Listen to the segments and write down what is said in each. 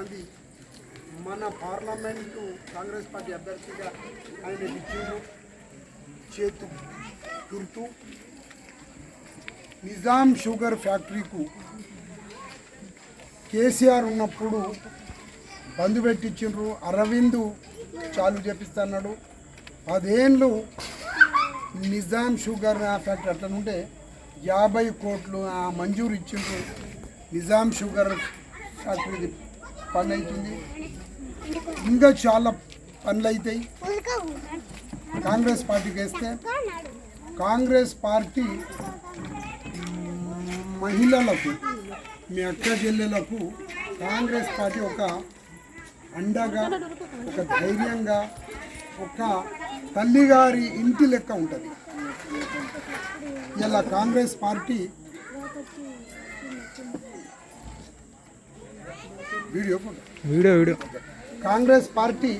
గాంధీ మన parliament Congress party అభ్యర్థిగా ఆయన ఇచ్చిండు చేతు గుర్తు నిజాం షుగర్ ఫ్యాక్టరీకు కేసీఆర్ ఉన్నప్పుడు బంధు పెట్టించు అరవింద్ చాలు చేపిస్తాడు పదేళ్ళు నిజాం షుగర్ ఫ్యాక్టరీ అట్లనుంటే యాభై కోట్లు మంజూరు ఇచ్చిండ్రు. నిజాం షుగర్ ఫ్యాక్టరీ పని అవుతుంది. ఇంకా చాలా పనులు అవుతాయి. కాంగ్రెస్ పార్టీకి వేస్తే కాంగ్రెస్ పార్టీ మహిళలకు మీ అక్క చెల్లెలకు కాంగ్రెస్ పార్టీ ఒక అండగా ఒక ధైర్యంగా ఒక తల్లిగారి ఇంటి లెక్క ఉంటుంది. ఇలా Congress party video video video. Congress party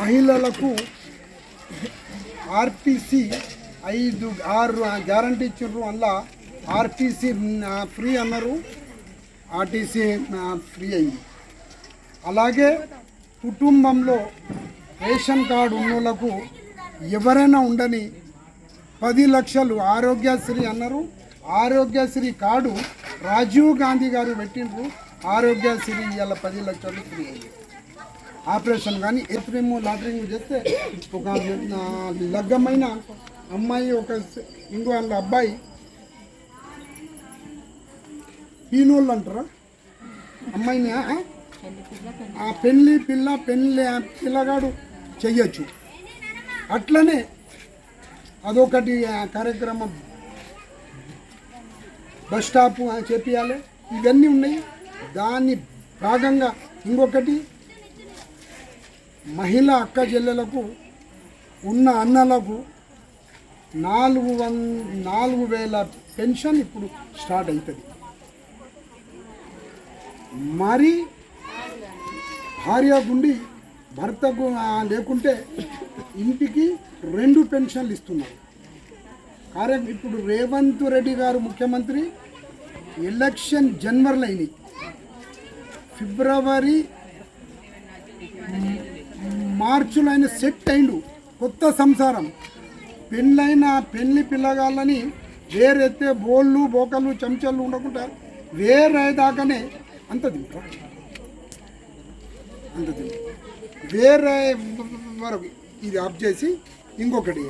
మహిళలకు ఆర్టీసీ ఐదు ఆరు గ్యారంటీ ఇచ్చిండ్రు అందులో ఆర్టీసీ ఫ్రీ అన్నారు. ఆర్టీసీ ఫ్రీ అయింది. అలాగే కుటుంబంలో రేషన్ కార్డు ఉన్నోళ్ళకు ఎవరైనా ఉండని పది లక్షలు ఆరోగ్యశ్రీ అన్నారు. ఆరోగ్యశ్రీ కార్డు రాజీవ్ గాంధీ గారు పెట్టిండ్రు. ఆరోగ్యశ్రీ ఇవాళ పది లక్షలు ఫ్రీ అయింది ఆపరేషన్ కానీ ఎత్రిము లాటరింగ్ చేస్తే ఒక లగ్గమైన అమ్మాయి ఒక ఇంకో వాళ్ళ అబ్బాయి. పీనోళ్ళు అంటారా? అమ్మాయిని ఆ? పెళ్ళి పిల్ల పెళ్ళి పిల్లగాడు చెయ్యొచ్చు. అట్లనే అదొకటి ఆ కార్యక్రమం. బస్ స్టాప్ చేపియాలి ఇవన్నీ ఉన్నాయి. దాన్ని భాగంగా ఇంకొకటి మహిళ అక్క చెల్లెలకు ఉన్న అన్నలకు నాలుగు వన్ నాలుగు వేల పెన్షన్ ఇప్పుడు స్టార్ట్ అవుతుంది మరి భార్యకుండి భర్తకు లేకుంటే ఇంటికి రెండు పెన్షన్లు ఇస్తున్నారు. కార్య ఇప్పుడు రేవంత్ రెడ్డి గారు ముఖ్యమంత్రి ఎలక్షన్ జనవరిలో అయినాయి. ఫిబ్రవరి మార్చిలో ఆయన సెట్ అయిండు. కొత్త సంసారం. పెళ్ళైన పెళ్ళి పిల్లగాళ్ళని వేరెత్తే బోళ్ళు బోకలు చెంచాలు ఉండకుండా వేరేదాకానే అంత తింటాం అంత తింటాం వేరే వరకు ఇది ఆఫ్ చేసి ఇంకొకటి